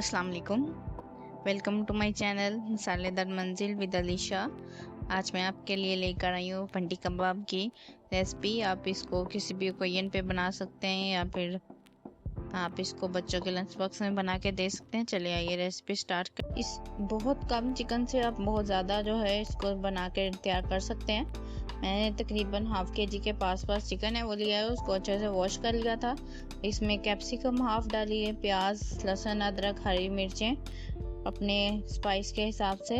अस्सलाम वालेकुम welcome to my channel मसालेदार मंजिल विद अलीशा आज मैं आपके लिए लेकर आई हूँ भंडी कबाब की रेसिपी आप इसको किसी भी ओकेजन पे बना सकते हैं या फिर आप इसको बच्चों के लंच बॉक्स में बना के दे सकते हैं। चले आइए रेसिपी स्टार्ट कर। इस बहुत कम चिकन से आप बहुत ज़्यादा जो है इसको बना के तैयार कर सकते हैं। मैंने तकरीबन हाफ़ के जी के पास पास चिकन है, वो लिया है, उसको अच्छे से वॉश कर लिया था। इसमें कैप्सिकम हाफ़ डाली है, प्याज, लहसुन, अदरक, हरी मिर्चें अपने स्पाइस के हिसाब से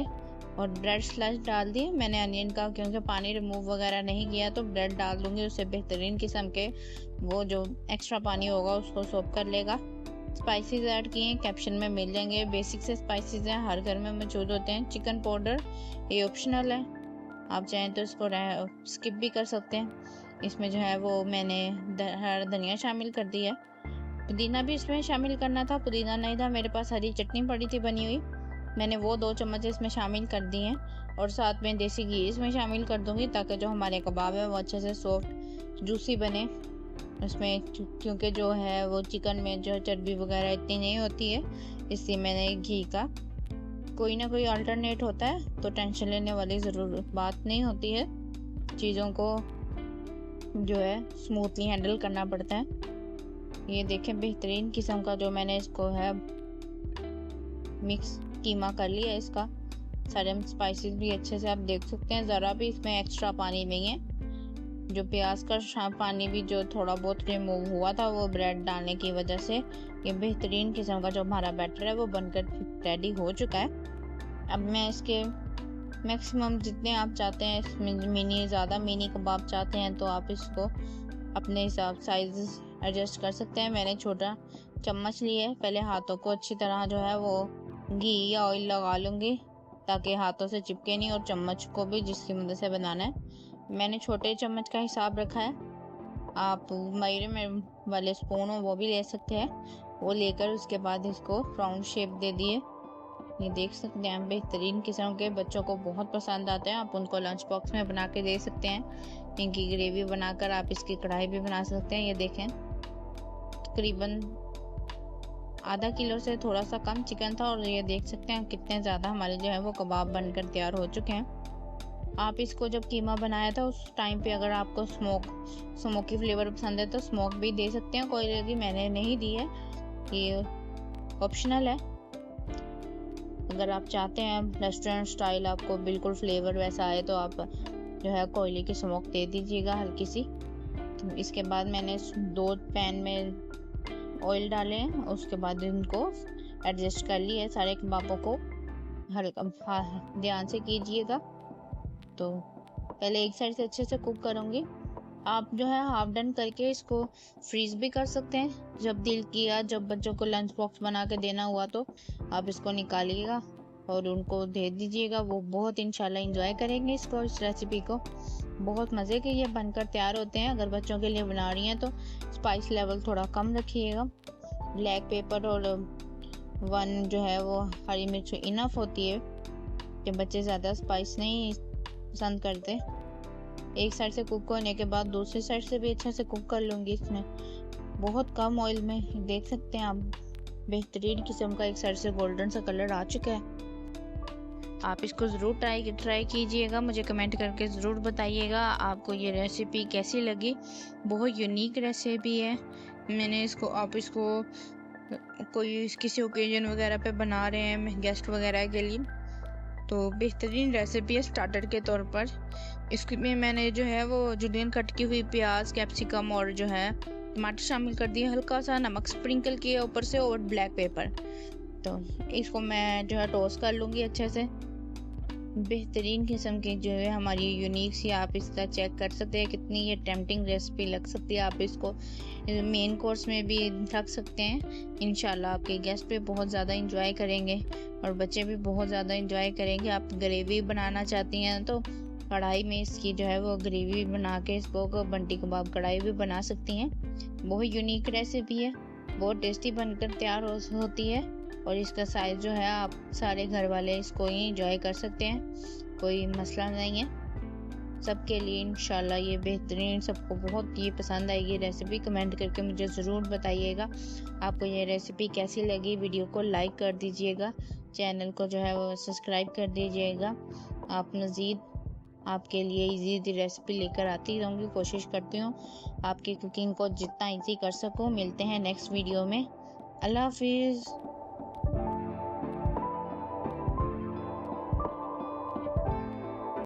और ब्रेड स्लाइस डाल दिए मैंने अनियन का, क्योंकि पानी रिमूव वगैरह नहीं किया तो ब्रेड डाल दूँगी, उससे बेहतरीन किस्म के वो जो एक्स्ट्रा पानी होगा, उसको सोप कर लेगा। स्पाइसेस ऐड किए हैं कैप्शन में मिल जाएँगे। बेसिक से स्पाइसेस हैं, हर घर में मौजूद होते हैं। चिकन पाउडर ये ऑप्शनल है। आप चाहें तो इसको स्किप भी कर सकते हैं। इसमें जो है वो मैंने हरा धनिया शामिल कर दिया है। पुदीना भी इसमें शामिल करना था। पुदीना नहीं था, मेरे पास हरी चटनी पड़ी थी बनी हुई। मैंने वो दो चम्मच इसमें शामिल कर दी हैं और साथ में देसी घी इसमें शामिल कर दूँगी ताकि जो हमारे कबाब है वो अच्छे से सॉफ्ट जूसी बने। उसमें क्योंकि जो है वो चिकन में जो चर्बी वगैरह इतनी नहीं होती है, इसलिए मैंने घी का कोई ना कोई अल्टरनेट होता है तो टेंशन लेने वाली ज़रूर, बात नहीं होती है। चीज़ों को जो है स्मूथली हैंडल करना पड़ता है। ये देखें, बेहतरीन किस्म का जो मैंने इसको है मिक्स कीमा कर लिया इसका। सारे स्पाइसेस भी अच्छे से आप देख सकते हैं, ज़रा भी इसमें एक्स्ट्रा पानी नहीं है। जो प्याज का पानी भी जो थोड़ा बहुत रिमूव हुआ था, वो ब्रेड डालने की वजह से ये बेहतरीन किस्म का जो हमारा बैटर है, वो बनकर रेडी हो चुका है। अब मैं इसके मैक्सिमम जितने आप चाहते हैं मिनी ज़्यादा मिनी कबाब चाहते हैं तो आप इसको अपने हिसाब साइज़ एडजस्ट कर सकते हैं। मैंने छोटा चम्मच लिए पहले हाथों को अच्छी तरह जो है वो घी या ऑयल लगा लूँगी, ताकि हाथों से चिपके नहीं और चम्मच को भी जिसकी मदद से बनाना है। मैंने छोटे चम्मच का हिसाब रखा है। आप मयरे में वाले स्पून हो, वो भी ले सकते हैं। वो लेकर उसके बाद इसको राउंड शेप दे दिए। ये देख सकते हैं बेहतरीन किस्म के बच्चों को बहुत पसंद आते हैं। आप उनको लंच बॉक्स में बना के दे सकते हैं। इनकी ग्रेवी बनाकर आप इसकी कढ़ाई भी बना सकते हैं। ये देखें, तकरीबन आधा किलो से थोड़ा सा कम चिकन था और ये देख सकते हैं कितने ज़्यादा हमारे जो है वो कबाब बनकर तैयार हो चुके हैं। आप इसको जब कीमा बनाया था, उस टाइम पे अगर आपको स्मोक स्मोकी फ्लेवर पसंद है तो स्मोक भी दे सकते हैं। कोई लगी मैंने नहीं दी है। ये ऑप्शनल है। अगर आप चाहते हैं रेस्टोरेंट स्टाइल आपको बिल्कुल फ्लेवर वैसा आए तो आप जो है कोयले की स्मोक दे दीजिएगा हल्की सी। तो इसके बाद मैंने दो पैन में ऑयल डाले हैं। उसके बाद इनको एडजस्ट कर लिए सारे कबाबों को। हल्का ध्यान से कीजिएगा। तो पहले एक साइड से अच्छे से कुक करूँगी। आप जो है हाफ़ डन करके इसको फ्रीज भी कर सकते हैं। जब दिल किया, जब बच्चों को लंच बॉक्स बना के देना हुआ तो आप इसको निकालिएगा और उनको दे दीजिएगा। वो बहुत इंशाल्लाह इंजॉय करेंगे इसको इस रेसिपी को। बहुत मज़े के ये बनकर तैयार होते हैं। अगर बच्चों के लिए बना रही हैं तो स्पाइस लेवल थोड़ा कम रखिएगा। ब्लैक पेपर और वन जो है वो हरी मिर्च इनफ होती है कि बच्चे ज़्यादा स्पाइस नहीं पसंद करते। एक साइड से कुक होने के बाद दूसरी साइड से भी अच्छे से कुक कर लूँगी इसमें। बहुत कम ऑयल में, देख सकते हैं आप। बेहतरीन किस्म का एक साइड से गोल्डन सा कलर आ चुका है। आप इसको ज़रूर ट्राई ट्राई कीजिएगा। मुझे कमेंट करके ज़रूर बताइएगा आपको ये रेसिपी कैसी लगी। बहुत यूनिक रेसिपी है। मैंने इसको, आप इसको कोई किसी ओकेजन वगैरह पे बना रहे हैं गेस्ट वगैरह के लिए। तो बेहतरीन रेसिपी है स्टार्टर के तौर पर। इसमें मैंने जो है वो जुलियन कटकी हुई प्याज कैप्सिकम और जो है टमाटर शामिल कर दिए हल्का सा नमक स्प्रिंकल किया ऊपर से और ब्लैक पेपर तो इसको मैं जो है टोस्ट कर लूँगी अच्छे से। बेहतरीन किस्म की जो है हमारी यूनिक सी आप इसका चेक कर सकते हैं। कितनी ये टेम्पटिंग रेसिपी लग सकती है आप इसको। मेन कोर्स में भी रख सकते हैं। इन आपके गेस्ट भी बहुत ज़्यादा इंजॉय करेंगे और बच्चे भी बहुत ज़्यादा इंजॉय करेंगे। आप ग्रेवी बनाना चाहती हैं तो कढ़ाई में इसकी जो है वो ग्रेवी बना के इसको बंटी कबाब कढ़ाई भी बना सकती हैं। बहुत यूनिक रेसिपी है, बहुत टेस्टी बनकर तैयार होती है। और इसका साइज़ जो है, आप सारे घर वाले इसको ही इंजॉय कर सकते हैं। कोई मसला नहीं है। सबके लिए इंशाल्लाह ये बेहतरीन, सबको बहुत ये पसंद आएगी रेसिपी कमेंट करके मुझे ज़रूर बताइएगा। आपको ये रेसिपी कैसी लगी? वीडियो को लाइक कर दीजिएगा। चैनल को जो है वो सब्सक्राइब कर दीजिएगा। आप मज़ीद आपके लिए इजी इजी रेसिपी लेकर आती रहूँगी। कोशिश करती हूँ आपकी कुकिंग को जितना इजी कर सकूँ। मिलते हैं नेक्स्ट वीडियो में। अल्लाह हाफिज़।